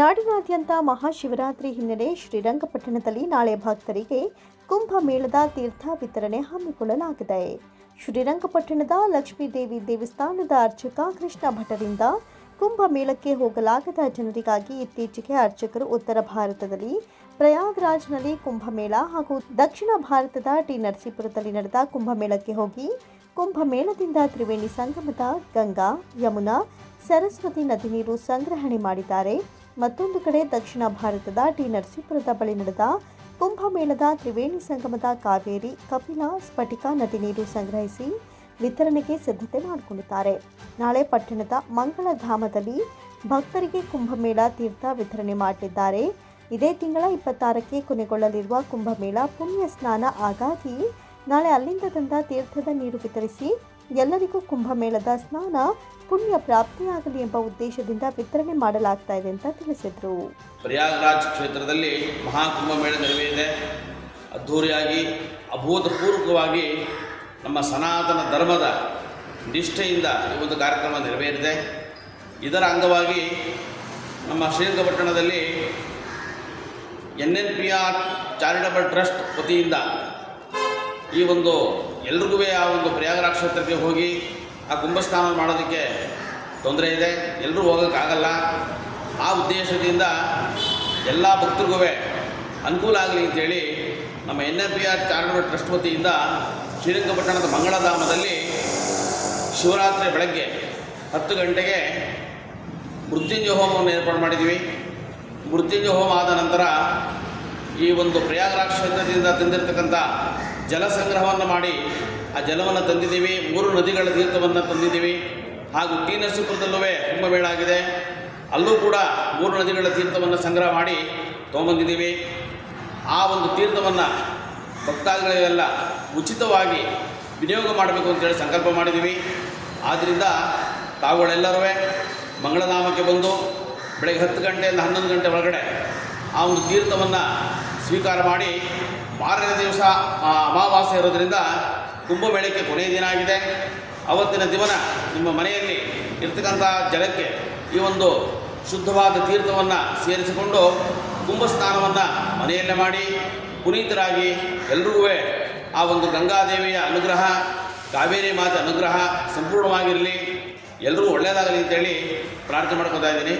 ನಾಡಿನಾದ್ಯಂತ ಮಹಾಶಿವರಾತ್ರಿ ಹಿನ್ನೆಲೆ ಶ್ರೀರಂಗಪಟ್ಟಣದಲ್ಲಿ ನಾಳೆ ಭಕ್ತರಿಗೆ ಕುಂಭಮೇಳದ ತೀರ್ಥ ವಿತರಣೆ ಹಮ್ಮಿಕೊಳ್ಳಲಾಗಿದೆ. ಶ್ರೀರಂಗಪಟ್ಟಣದ ಲಕ್ಷ್ಮೀದೇವಿ ದೇವಸ್ಥಾನದ ಅರ್ಚಕ ಕೃಷ್ಣ ಭಟರಿಂದ ಕುಂಭಮೇಳಕ್ಕೆ ಹೋಗಲಾಗದ ಜನರಿಗಾಗಿ ಇತ್ತೀಚೆಗೆ ಅರ್ಚಕರು ಉತ್ತರ ಭಾರತದಲ್ಲಿ, ಪ್ರಯಾಗ್ರಾಜ್ನಲ್ಲಿ ಕುಂಭಮೇಳ ಹಾಗೂ ದಕ್ಷಿಣ ಭಾರತದ ಟಿ ನರಸೀಪುರದಲ್ಲಿ ನಡೆದ ಕುಂಭಮೇಳಕ್ಕೆ ಹೋಗಿ ಕುಂಭಮೇಳದಿಂದ ತ್ರಿವೇಣಿ ಸಂಗಮದ ಗಂಗಾ, ಯಮುನಾ, ಸರಸ್ವತಿ ನದಿ ನೀರು ಸಂಗ್ರಹಣೆ ಮಾಡಿದ್ದಾರೆ. ಮತ್ತೊಂದು ಕಡೆ ದಕ್ಷಿಣ ಭಾರತದ ಟಿ ನರಸೀಪುರದ ಬಳಿ ನಡೆದ ಕುಂಭಮೇಳದ ತ್ರಿವೇಣಿ ಸಂಗಮದ ಕಾವೇರಿ ಕಪಿಲ ಸ್ಫಟಿಕ ನದಿ ನೀರು ಸಂಗ್ರಹಿಸಿ ವಿತರಣೆಗೆ ಸಿದ್ಧತೆ ಮಾಡಿಕೊಂಡಿದ್ದಾರೆ. ನಾಳೆ ಪಟ್ಟಣದ ಮಂಗಳಧಾಮದಲ್ಲಿ ಭಕ್ತರಿಗೆ ಕುಂಭಮೇಳ ತೀರ್ಥ ವಿತರಣೆ ಮಾಡಲಿದ್ದಾರೆ. ಇದೇ ತಿಂಗಳ ಇಪ್ಪತ್ತಾರಕ್ಕೆ ಕೊನೆಗೊಳ್ಳಲಿರುವ ಕುಂಭಮೇಳ ಪುಣ್ಯ ಸ್ನಾನ. ಹಾಗಾಗಿ ನಾಳೆ ಅಲ್ಲಿಂದ ತಂದ ತೀರ್ಥದ ನೀರು ವಿತರಿಸಿ ಎಲ್ಲರಿಗೂ ಕುಂಭಮೇಳದ ಸ್ನಾನ, ಪುಣ್ಯ ಪ್ರಾಪ್ತಿಯಾಗಲಿ ಎಂಬ ಉದ್ದೇಶದಿಂದ ವಿತರಣೆ ಮಾಡಲಾಗ್ತಾ ಇದೆ ಅಂತ ತಿಳಿಸಿದರು. ಪ್ರಯಾಗ್ರಾಜ್ ಕ್ಷೇತ್ರದಲ್ಲಿ ಮಹಾಕುಂಭಮೇಳ ನೆರವೇರಿದೆ. ಅದ್ಧೂರಿಯಾಗಿ, ಅಭೂತಪೂರ್ವಕವಾಗಿ ನಮ್ಮ ಸನಾತನ ಧರ್ಮದ ನಿಷ್ಠೆಯಿಂದ ಈ ಒಂದು ಕಾರ್ಯಕ್ರಮ ನೆರವೇರಿದೆ. ಇದರ ಅಂಗವಾಗಿ ನಮ್ಮ ಶ್ರೀರಂಗಪಟ್ಟಣದಲ್ಲಿ N N P R charitable trust ವತಿಯಿಂದ ಈ ಒಂದು ಎಲ್ರಿಗೂ ಆ ಒಂದು ಪ್ರಯಾಗರಾಜ್ ಕ್ಷೇತ್ರಕ್ಕೆ ಹೋಗಿ ಆ ಕುಂಭಸ್ನಾನ ಮಾಡೋದಕ್ಕೆ ತೊಂದರೆ ಇದೆ. ಎಲ್ಲರೂ ಹೋಗೋಕ್ಕಾಗಲ್ಲ ಆ ಉದ್ದೇಶದಿಂದ ಎಲ್ಲ ಭಕ್ತರಿಗೂ ಅನುಕೂಲ ಆಗಲಿ ಅಂತೇಳಿ ನಮ್ಮ N N P R charitable trust ವತಿಯಿಂದ ಶ್ರೀರಂಗಪಟ್ಟಣದ ಮಂಗಳಧಾಮದಲ್ಲಿ ಶಿವರಾತ್ರಿ ಬೆಳಗ್ಗೆ ಹತ್ತು ಗಂಟೆಗೆ ಮೃತ್ಯುಂಜಯ ಹೋಮವನ್ನು ಏರ್ಪಾಡು ಮಾಡಿದ್ದೀವಿ. ಮೃತ್ಯುಂಜಯ ಹೋಮ ಆದ ನಂತರ ಈ ಒಂದು ಪ್ರಯಾಗರಾಜ್ ಕ್ಷೇತ್ರದಿಂದ ತಂದಿರತಕ್ಕಂಥ ಜಲ ಸಂಗ್ರಹವನ್ನು ಮಾಡಿ ಆ ಜಲವನ್ನು ತಂದಿದ್ದೀವಿ. ಮೂರು ನದಿಗಳ ತೀರ್ಥವನ್ನು ತಂದಿದ್ದೀವಿ. ಹಾಗೂ ಟಿ ನರಸೀಪುರದಲ್ಲೂ ಕುಂಭಮೇಳ ಆಗಿದೆ ಅಲ್ಲೂ ಕೂಡ ಮೂರು ನದಿಗಳ ತೀರ್ಥವನ್ನು ಸಂಗ್ರಹ ಮಾಡಿ ತೊಗೊಂಬಂದಿದ್ದೀವಿ. ಆ ಒಂದು ತೀರ್ಥವನ್ನು ಭಕ್ತಾದಿಗಳಿಗೆಲ್ಲ ಉಚಿತವಾಗಿ ವಿನಿಯೋಗ ಮಾಡಬೇಕು ಅಂತೇಳಿ ಸಂಕಲ್ಪ ಮಾಡಿದ್ದೀವಿ. ಆದ್ದರಿಂದ ತಾವುಗಳೆಲ್ಲರೂ ಮಂಗಳನಾಮಕ್ಕೆ ಬಂದು ಬೆಳಗ್ಗೆ ಹತ್ತು ಗಂಟೆಯಿಂದ ಹನ್ನೊಂದು ಗಂಟೆ ಒಳಗಡೆ ಆ ಒಂದು ತೀರ್ಥವನ್ನು ಸ್ವೀಕಾರ ಮಾಡಿ ಮಾರನೇ ದಿವಸ ಅಮಾವಾಸ್ಯೆ ಇರೋದರಿಂದ ಕುಂಭಮೇಳಕ್ಕೆ ಕೊನೆಯ ದಿನ ಆಗಿದೆ. ಅವತ್ತಿನ ದಿವನ ನಿಮ್ಮ ಮನೆಯಲ್ಲಿ ಇರ್ತಕ್ಕಂಥ ಜಲಕ್ಕೆ ಈ ಒಂದು ಶುದ್ಧವಾದ ತೀರ್ಥವನ್ನು ಸೇರಿಸಿಕೊಂಡು ಕುಂಭ ಸ್ನಾನವನ್ನು ಮನೆಯಲ್ಲೇ ಮಾಡಿ ಪುನೀತರಾಗಿ ಎಲ್ರಿಗೂ ಆ ಒಂದು ಗಂಗಾದೇವಿಯ ಅನುಗ್ರಹ, ಕಾವೇರಿ ಮಾತೆ ಅನುಗ್ರಹ ಸಂಪೂರ್ಣವಾಗಿರಲಿ. ಎಲ್ಲರೂ ಒಳ್ಳೆಯದಾಗಲಿ ಅಂತೇಳಿ ಪ್ರಾರ್ಥನೆ ಮಾಡ್ಕೊತಾ ಇದ್ದೀನಿ.